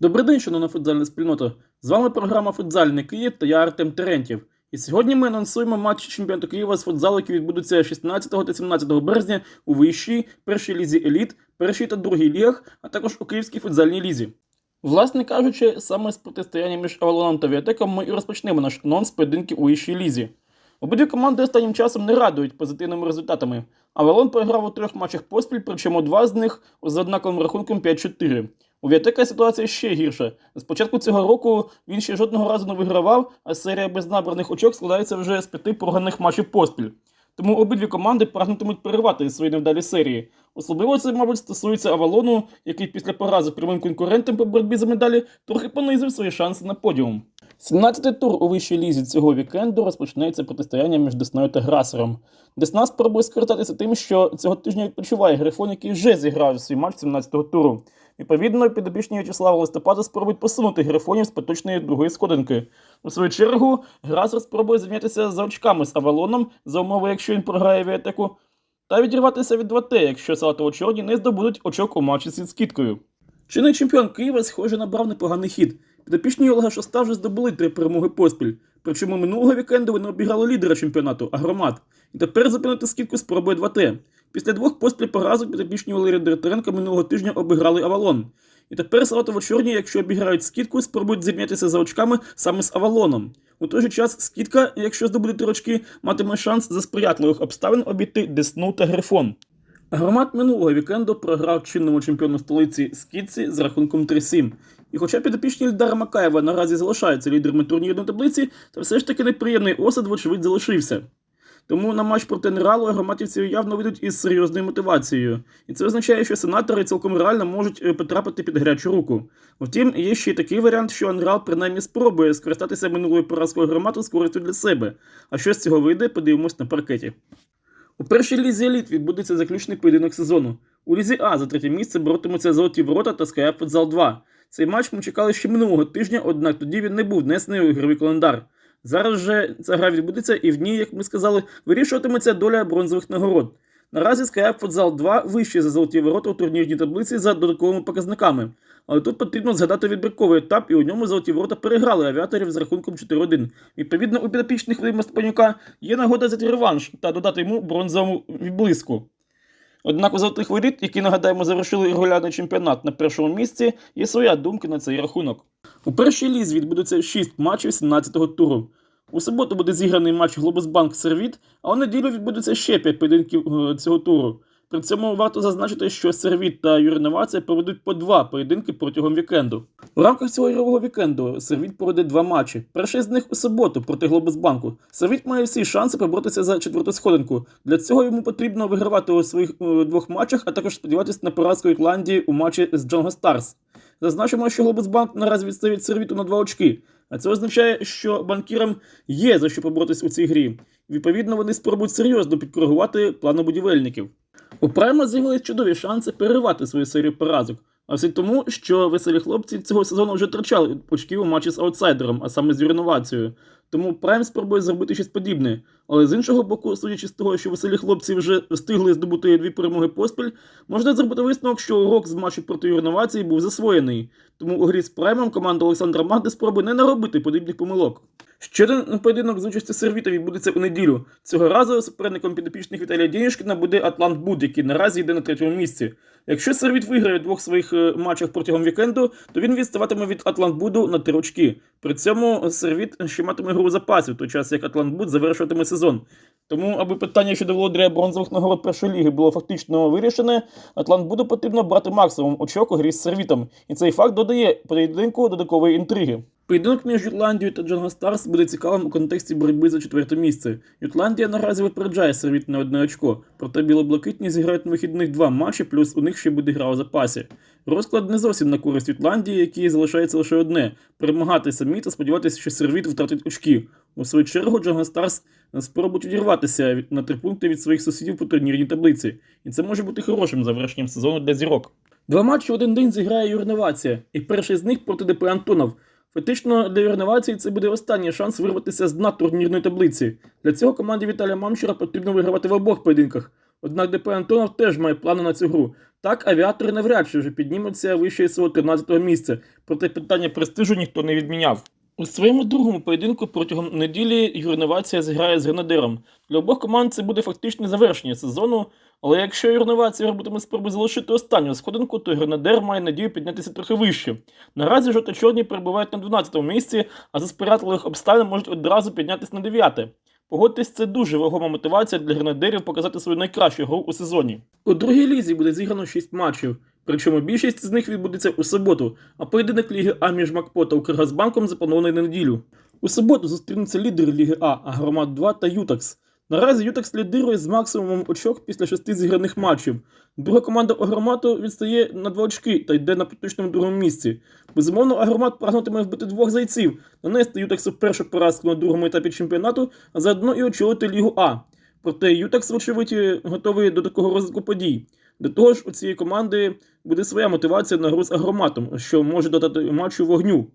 Добрий день, шановна футзальна спільнота. З вами програма Футзальний Київ та я Артем Терентів. І сьогодні ми анонсуємо матчі чемпіонату Києва з футзалу, які відбудуться 16 та 17 березня у вищій, першій лізі еліт, першій та другій лігах, а також у Київській футзальній лізі. Власне кажучи, саме з протистояння між Авалоном та Віатеком ми і розпочнемо наш анонс поєдинків у вищій лізі. Обидві команди останнім часом не радують позитивними результатами. Авалон програв у трьох матчах поспіль, причому два з них з однаковим рахунком 5-4. У Віатека ситуація ще гірша. З початку цього року він ще жодного разу не вигравав, а серія без набраних очок складається вже з п'яти програних матчів поспіль. Тому обидві команди прагнутимуть перервати свої невдалі серії. Особливо це, мабуть, стосується Авалону, який після порази прямим конкурентам по боротьбі за медалі трохи понизив свої шанси на подіум. 17-й тур у вищій лізі цього вікенду розпочнеться протистояння між Десною та Грасером. Десна спробує скористатися тим, що цього тижня відпочиває Грифон, який вже зіграв свій матч 17-го туру. Відповідно, підопічні В'ячеслава Листопада спробують посунути грифонів з поточної другої сходинки. У свою чергу, Грасер спробує зайнятися за очками з Авалоном, за умови, якщо він програє Віатеку, та відірватися від 2Т, якщо салатово-чорні не здобудуть очок у матчі з скидкою. Чинний чемпіон Києва, схоже, набрав непоганий хід. Підопічні Олега Шоста вже здобули три перемоги поспіль. Причому минулого вікенду вони обіграли лідера чемпіонату Агромат. І тепер зупинити скидку спробує 2Т. Після двох поспіль поразок підопічні Валерія Директоренка минулого тижня обіграли Авалон. І тепер салатово-чорні, якщо обіграють скидку, спробують зрівнятися за очками саме з Авалоном. У той же час скидка, якщо здобуде три очки, матиме шанс за сприятливих обставин обійти Десну та Грифон. Громад минулого вікенду програв чинному чемпіону столиці Скітці з рахунком 3-7. І хоча підопічні Ільдара Макаєва наразі залишаються лідерами турнірної таблиці, то все ж таки неприємний осад, вочевидь, залишився. Тому на матч проти Нералу громадівці явно вийдуть із серйозною мотивацією. І це означає, що сенатори цілком реально можуть е, потрапити під гарячу руку. Втім, є ще й такий варіант, що Анрал принаймні спробує скористатися минулою поразкою громаду з користю для себе. А що з цього вийде, подивимось на паркеті. У першій лізі еліт відбудеться заключний поєдинок сезону. У лізі А за третє місце боротимуться золоті ворота та Скаяп Футзал 2. Цей матч ми чекали ще минулого тижня, однак тоді він не був внесений у ігровий календар. Зараз же ця гра відбудеться і в ній, як ми сказали, вирішуватиметься доля бронзових нагород. Наразі Скаяп Футзал 2 вище за золоті ворота у турнірній таблиці за додатковими показниками. Але тут потрібно згадати відбірковий етап, і у ньому золоті ворота переграли авіаторів з рахунком 4-1. Відповідно, у підопічних Вадима Степанюка є нагода взяти реванш та додати йому бронзову відблиску. Однак у золотих воріт, які нагадаємо, завершили регулярний чемпіонат на першому місці, є своя думка на цей рахунок. У першій лізі відбудеться 6 матчів 17-го туру. У суботу буде зіграний матч Глобусбанк Сервіт, а у неділю відбудеться ще 5 поєдинків е, цього туру. При цьому варто зазначити, що Сервіт та Юринова проведуть по два поєдинки протягом вікенду. У рамках цього ігрового вікенду Сервіт проведе два матчі. Перший з них у суботу проти Глобусбанку. Сервіт має всі шанси поборотися за четверту сходинку. Для цього йому потрібно вигравати у своїх е, двох матчах, а також сподіватися на поразку Ірландії у матчі з Джонго Старс. Зазначимо, що Глобусбанк наразі відстає від сервіту на два очки. А це означає, що банкірам є за що поборотись у цій грі. Відповідно, вони спробують серйозно підкоригувати плани будівельників. У Прайма з'явились чудові шанси перервати свою серію поразок. А все тому, що веселі хлопці цього сезону вже втрачали очків у матчі з аутсайдером, а саме з юринувацією. Тому Прайм спробує зробити щось подібне. Але з іншого боку, судячи з того, що веселі хлопці вже встигли здобути дві перемоги поспіль, можна зробити висновок, що урок з матчу проти юринувації був засвоєний. Тому у грі з Праймом команда Олександра Магди спробує не наробити подібних помилок. Ще один поєдинок з участю Сервіта відбудеться у неділю. Цього разу суперником підопічних Віталія Дєнішкіна буде Атлант Буд, який наразі йде на третьому місці. Якщо Сервіт виграє в двох своїх е, матчах протягом вікенду, то він відставатиме від Атлант Буду на три очки. При цьому Сервіт ще матиме гру запасі, в той час як Атлант Буд завершуватиме сезон. Тому, аби питання щодо володаря бронзових нагород першої ліги було фактично вирішене, Атлант буде потрібно брати максимум очок у грі з Сервітом. І цей факт додає поєдинку додаткової інтриги. Поєдинок між Ютландією та Джонго Старс буде цікавим у контексті боротьби за четверте місце. Ютландія наразі випереджає сервіт на одне очко, проте білоблакитні зіграють на вихідних два матчі, плюс у них ще буде гра у запасі. Розклад не зовсім на користь Ютландії, якій залишається лише одне перемагати самі та сподіватися, що сервіт втратить очки. У свою чергу Джонго Старс спробують відірватися на три пункти від своїх сусідів по турнірній таблиці, і це може бути хорошим завершенням сезону для зірок. Два матчі один день зіграє Юрновація, і перший з них проти ДП Антонов. Фактично для Юрновації це буде останній шанс вирватися з дна турнірної таблиці. Для цього команді Віталія Мамчура потрібно вигравати в обох поєдинках. Однак ДП Антонов теж має плани на цю гру. Так, авіатори навряд чи вже піднімуться вище свого 13-го місця, проте питання престижу ніхто не відміняв. У своєму другому поєдинку протягом неділі Юрновація зіграє з Гренадером. Для обох команд це буде фактичне завершення сезону, але якщо Юрновація робитиме спроби залишити останню сходинку, то Гренадер має надію піднятися трохи вище. Наразі жовто-чорні перебувають на 12-му місці, а за сприятливих обставин можуть одразу піднятися на 9-те. Погодьтесь, це дуже вагома мотивація для гренадерів показати свою найкращу гру у сезоні. У другій лізі буде зіграно 6 матчів, причому більшість з них відбудеться у суботу, а поєдинок Ліги А між МакПо та Укргазбанком запланований на неділю. У суботу зустрінуться лідери Ліги А, Агромат 2 та Ютакс. Наразі Ютакс лідирує з максимумом очок після шести зіграних матчів. Друга команда Агромату відстає на два очки та йде на поточному другому місці. Безумовно, Агромат прагнутиме вбити двох зайців, нанести Ютаксу першу поразку на другому етапі чемпіонату, а заодно і очолити Лігу А. Проте Ютакс, вочевидь, готовий до такого розвитку подій. До того ж, у цієї команди буде своя мотивація на гру з агроматом, що може додати матчу вогню.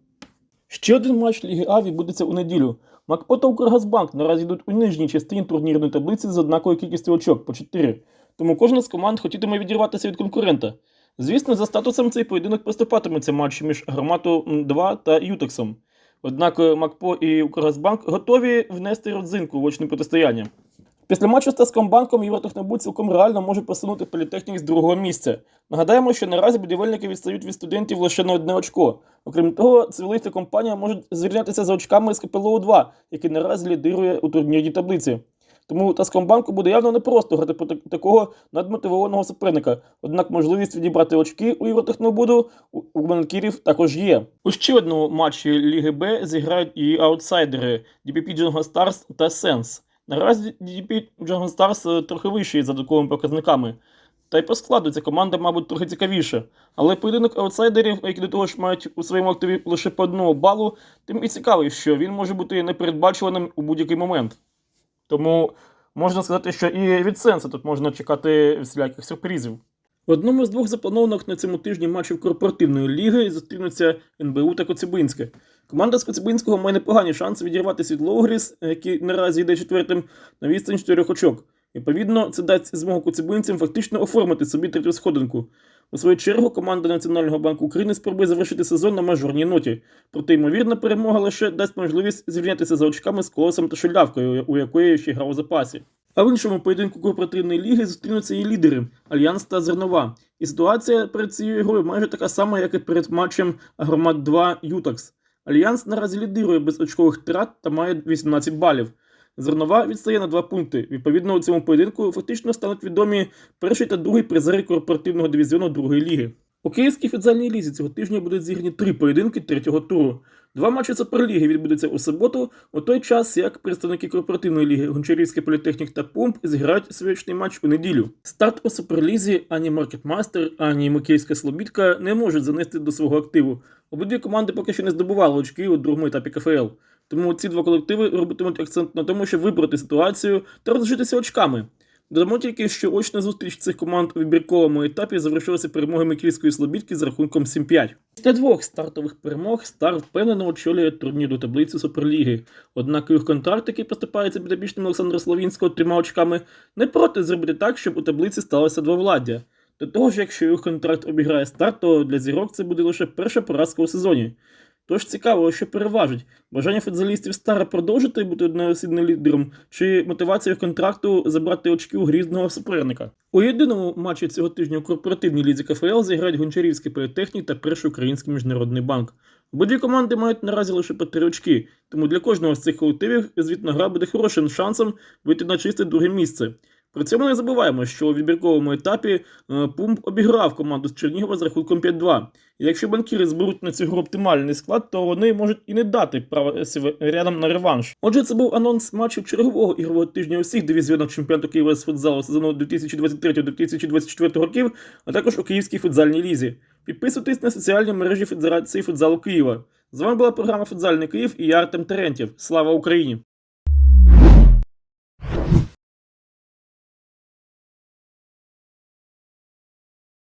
Ще один матч Ліги А відбудеться у неділю. Макпо та Укргазбанк наразі йдуть у нижній частині турнірної таблиці з однаковою кількістю очок по 4. Тому кожна з команд хотітиме відірватися від конкурента. Звісно, за статусом цей поєдинок поступатиметься матчі між Громату 2 та Ютексом. Однак Макпо і Укргазбанк готові внести родзинку в очне протистояння. Після матчу з Таскомбанком Євротехнобуд цілком реально може посунути політехнік з другого місця. Нагадаємо, що наразі будівельники відстають від студентів лише на одне очко. Окрім того, цивілиста компанія може звільнятися за очками з КПЛО 2 який наразі лідирує у турнірній таблиці. Тому Таскомбанку буде явно непросто грати проти такого надмотивованого суперника. Однак можливість відібрати очки у Євротехнобуду у банкірів також є. У ще одному матчі Ліги Б зіграють і аутсайдери DPP Jungle Stars та Sense. Наразі DDP Dragon Stars трохи вищий за доковими показниками. Та й по складу ця команда, мабуть, трохи цікавіша. Але поєдинок аутсайдерів, які до того ж мають у своєму активі лише по одному балу, тим і цікавий, що він може бути непередбачуваним у будь-який момент. Тому можна сказати, що і від сенсу тут можна чекати всіляких сюрпризів. В одному з двох запланованих на цьому тижні матчів корпоративної ліги зустрінуться НБУ та Коцибинське. Команда з Коцибинського має непогані шанси відірватися від Лоугріс, який наразі йде четвертим на відстань чотирьох очок. Відповідно, це дасть змогу Коцибинцям фактично оформити собі третю сходинку. У свою чергу команда Національного банку України спробує завершити сезон на мажорній ноті. Проте, ймовірна перемога лише дасть можливість звільнятися за очками з колосом та шулявкою, у якої ще грав у запасі. А в іншому поєдинку корпоративної ліги зустрінуться її лідери Альянс та Зернова. І ситуація перед цією грою майже така сама, як і перед матчем Агромат 2 Ютакс. Альянс наразі лідирує без очкових трат та має 18 балів. Зернова відстає на два пункти. Відповідно, у цьому поєдинку фактично стануть відомі перший та другий призери корпоративного дивізіону другої ліги. У Київській футзальній лізі цього тижня будуть зіграні три поєдинки третього туру. Два матчі Суперліги відбудуться у суботу, у той час як представники корпоративної ліги Гончарівський політехнік та Пумп зіграють свячний матч у неділю. Старт у Суперлізі ані Маркетмастер, ані Микільська Слобідка не можуть занести до свого активу. Обидві команди поки що не здобували очки у другому етапі КФЛ. Тому ці два колективи робитимуть акцент на тому, щоб вибрати ситуацію та розжитися очками. Додамо тільки, що очна зустріч цих команд у вибірковому етапі завершилася перемогою Микільської Слобідки з рахунком 7-5. Після двох стартових перемог Стар впевнено очолює турнірну таблицю Суперліги. Однак їх контракт, який поступається підопічним Олександра Славінського трьома очками, не проти зробити так, щоб у таблиці сталося двовладдя. До того ж, якщо їх контракт обіграє старт, то для зірок це буде лише перша поразка у сезоні. Тож цікаво, що переважить бажання футзалістів Стара продовжити бути одноосібним лідером, чи мотивація контракту забрати очки у грізного суперника. У єдиному матчі цього тижня у корпоративній лізі КФЛ зіграють Гончарівський політехнік та Перший Український міжнародний банк. Обидві команди мають наразі лише по три очки, тому для кожного з цих колективів звітна гра буде хорошим шансом вийти на чисте друге місце. При цьому не забуваємо, що у відбірковому етапі е, Пумп обіграв команду з Чернігова з рахунком 5-2. І якщо банкіри зберуть на цю гру оптимальний склад, то вони можуть і не дати права рядом на реванш. Отже, це був анонс матчів чергового ігрового тижня усіх дивізіонах чемпіонату Києва з футзалу сезону 2023-2024 років, а також у Київській футзальній лізі. Підписуйтесь на соціальні мережі Федерації футзалу Києва. З вами була програма Футзальний Київ і я Артем Терентєв. Слава Україні!